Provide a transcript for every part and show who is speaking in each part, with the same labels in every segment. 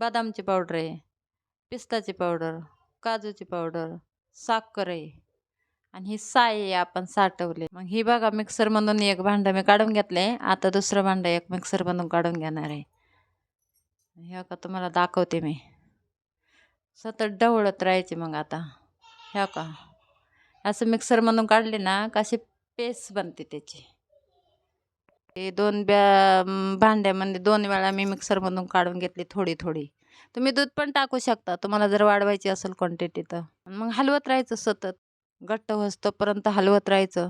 Speaker 1: बदामची powder आहे पिस्ताची powder काजूची powder साखर आहे आणि ही साय आहे आपण साठवले. मग ही बघा मिक्सरमधून एक भांडं मी काढून घेतलं आहे. आता दुसरं भांडं एक मिक्सरमधून काढून घेणार आहे. हे का तुम्हाला दाखवते मी. सतत ढवळत राहायचे मग आता. ह्या का असं मिक्सरमधून काढले ना का अशी पेस्ट बनते त्याची. ते दोन ब्या भांड्यामध्ये दोन वेळा मी मिक्सरमधून काढून घेतली थोडी थोडी. तुम्ही दूध पण टाकू शकता. तुम्हाला जर वाढवायची असेल क्वांटिटी तर. मग हलवत राहायचं सतत. घट्ट होस्तोपर्यंत हलवत राहायचं.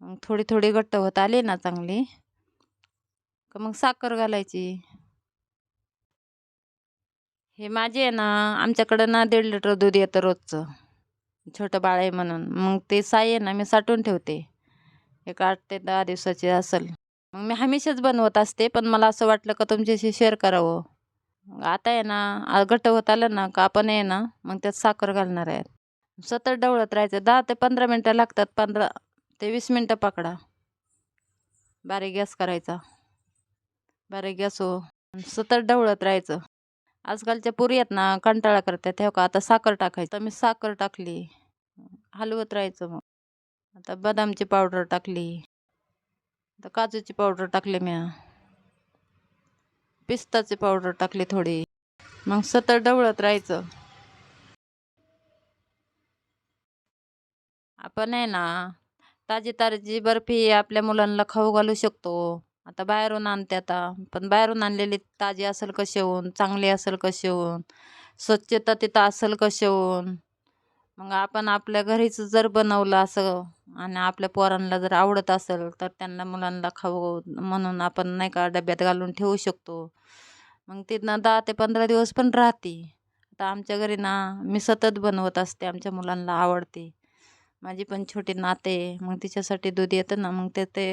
Speaker 1: मग थोडी थोडी घट्ट होत आली ना चांगली. का मग साखर घालायची. हे माझे आहे ना आमच्याकडं ना दीड लिटर दूध येतं रोजचं. छोटं बाळ आहे म्हणून. मग ते साई आहे ना मी साठवून ठेवते. एक आठ ते दहा दिवसाची असेल. मग मी हमेशाच बनवत असते पण मला असं वाटलं का तुमच्याशी शेअर करावं. आता आहे ना घट घट्ट होत आलं ना का आपण आहे ना मग त्यात साखर घालणार आहेत सतत डवळत राहायचं. दहा ते पंधरा मिनटं लागतात पंधरा ते वीस मिनटं पकडा. बारीक गॅस करायचा. बारीक गॅस हो. सतत ढवळत राहायचं. आजकालच्या पुरी आहेत ना कंटाळा करतात. तेव्हा का आता साखर टाकायचं. तर मी साखर टाकली. हलवत राहायचं मग. आता बदामची पावडर टाकली. आता काजूची पावडर टाकली म्या. पिस्ताची पावडर टाकली थोडी. मग सतत ढवळत राहायचं. आपण आहे ना ताजी ताजी बर्फी आपल्या मुलांना खाऊ घालू शकतो. आता बाहेरून आणते आता. पण बाहेरून आणलेली ताजी असेल कसे होऊन चांगली असेल कसे होऊन स्वच्छता तिथं असेल कसे होऊन मग आपण आपल्या घरीच जर बनवलं असं आणि आपल्या पोरांना जर आवडत असेल तर त्यांना मुलांना खाऊ म्हणून आपण नाही का डब्यात घालून ठेवू शकतो. मग तिथनं दहा ते पंधरा दिवस पण राहते. आता आमच्या घरी ना मी सतत बनवत असते आमच्या मुलांना आवडते. माझी पण छोटी नाते आहे मग तिच्यासाठी दूध येतं ना मग ते ते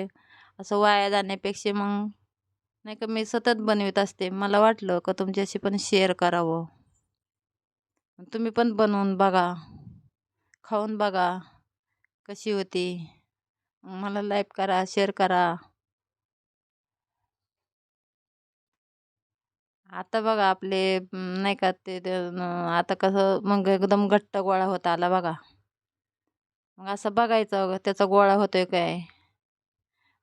Speaker 1: असं वाया जाण्यापेक्षा मग नाही का मी सतत बनवत असते. मला वाटलं का तुमच्याशी पण शेअर करावं. तुम्ही पण बनवून बघा खाऊन बघा. कशी होती? मला लाईक करा शेअर करा. आता बघा आपले नाही का ते आता कसं मग एकदम घट्ट गोळा होत आला बघा. मग असं बघायचं त्याचा गोळा होतोय काय?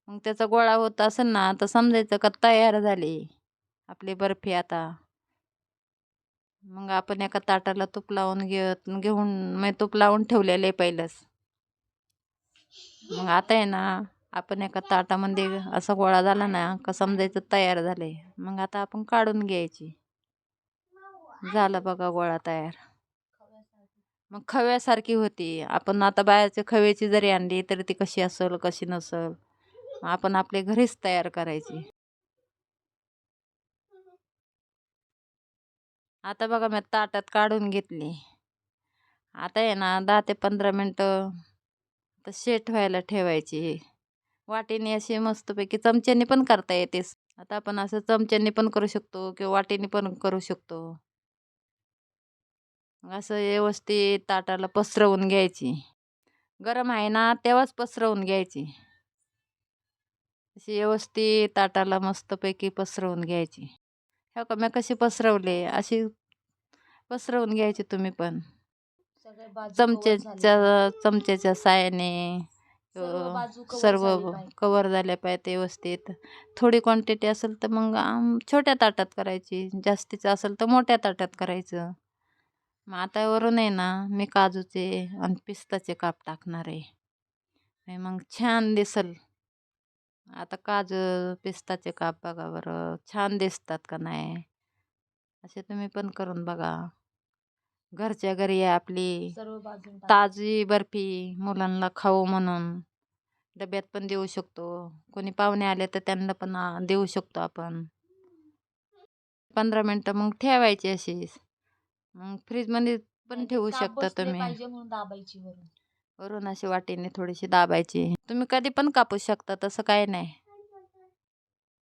Speaker 1: मग त्याचा गोळा होत असेल ना तर समजायचं का तयार झाली आपली बर्फी आता. मग आपण एका ताटाला तूप लावून घेत घेऊन मग तूप लावून ठेवलेलं आहे पहिलंच. मग आता आहे ना आपण एका ताटामध्ये असा गोळा झाला ना का समजायचं तयार झाले मग आता आपण काढून घ्यायची. झालं बघा गोळा तयार. मग खव्यासारखी होती. आपण आता बाहेरच्या खव्याची जरी आणली तरी ती कशी असेल कशी नसेल मग आपण आपले घरीच तयार करायची. आता बघा मी ताटात काढून घेतली. आता आहे ना दहा ते पंधरा मिनटं तर शेट व्हायला ठेवायची वाटीने अशी मस्तपैकी चमच्याने पण करता येतेस. आता आपण असं चमच्याने पण करू शकतो किंवा वाटीने पण करू शकतो. असं व्यवस्थित ताटाला पसरवून घ्यायची. गरम आहे ना तेव्हाच पसरवून घ्यायची. अशी व्यवस्थित ताटाला मस्तपैकी पसरवून घ्यायची. हो का मी कशी पसरवले? अशी पसरवून घ्यायची तुम्ही पण. चमचेच्या
Speaker 2: झाले.
Speaker 1: चमचेच्या साह्याने
Speaker 2: सर्व
Speaker 1: सर्व
Speaker 2: झाले पाहिजे.
Speaker 1: कवर झाल्या व्यवस्थित. थोडी क्वांटिटी असेल तर मग आम छोट्या ताटात करायची जास्तीचं असेल तर मोठ्या ताटात करायचं. मग आता वरून आहे ना मी काजूचे आणि पिस्ताचे काप टाकणार आहे. मग छान दिसल. आता काजू पिस्ताचे काप बघा बरं छान दिसतात का नाही? असे तुम्ही पण करून बघा. घरच्या घरी आहे आपली.
Speaker 2: सर्व बाजून टाक.
Speaker 1: ताजी बर्फी मुलांना खाऊ म्हणून. डब्यात पण देऊ शकतो. कोणी पाहुणे आले तर त्यांना पण आ, देऊ शकतो आपण. पंधरा मिनटं मग ठेवायची अशीच. मग फ्रीजमध्ये पण ठेवू
Speaker 2: काप
Speaker 1: शकता
Speaker 2: बसले
Speaker 1: तुम्ही.
Speaker 2: पाहिजे म्हणून दाबायची वरून.
Speaker 1: वरून अशी वाटीने थोडीशी दाबायची. तुम्ही कधी पण कापू शकता तसं काय नाही.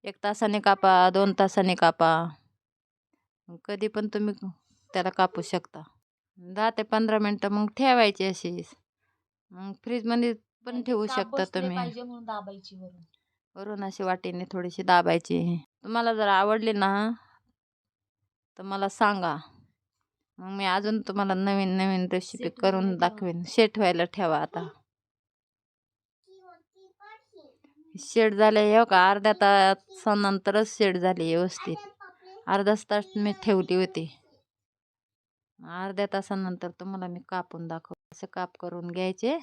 Speaker 1: एक तासाने कापा दोन तासाने कापा. कधी पण तुम्ही त्याला कापू शकता. दहा ते पंधरा मिनटं मग ठेवायची अशीच. मग फ्रीजमध्ये पण ठेवू शकता तुम्ही.
Speaker 2: पाहिजे म्हणून दाबायची वरून.
Speaker 1: वरून अशी वाटीने थोडीशी दाबायची. तुम्हाला जर आवडली ना तर मला सांगा. मग मी अजून तुम्हाला नवीन नवीन रेसिपी करून. दाखवेन. शेट व्हायला ठेवा आता. शेड झाले हो का अर्ध्या तासानंतरच शेड झाली व्यवस्थित. अर्धाच तास मी ठेवली होती. अर्ध्या तासानंतर तुम्हाला मी कापून दाखव असं काप करून घ्यायचे.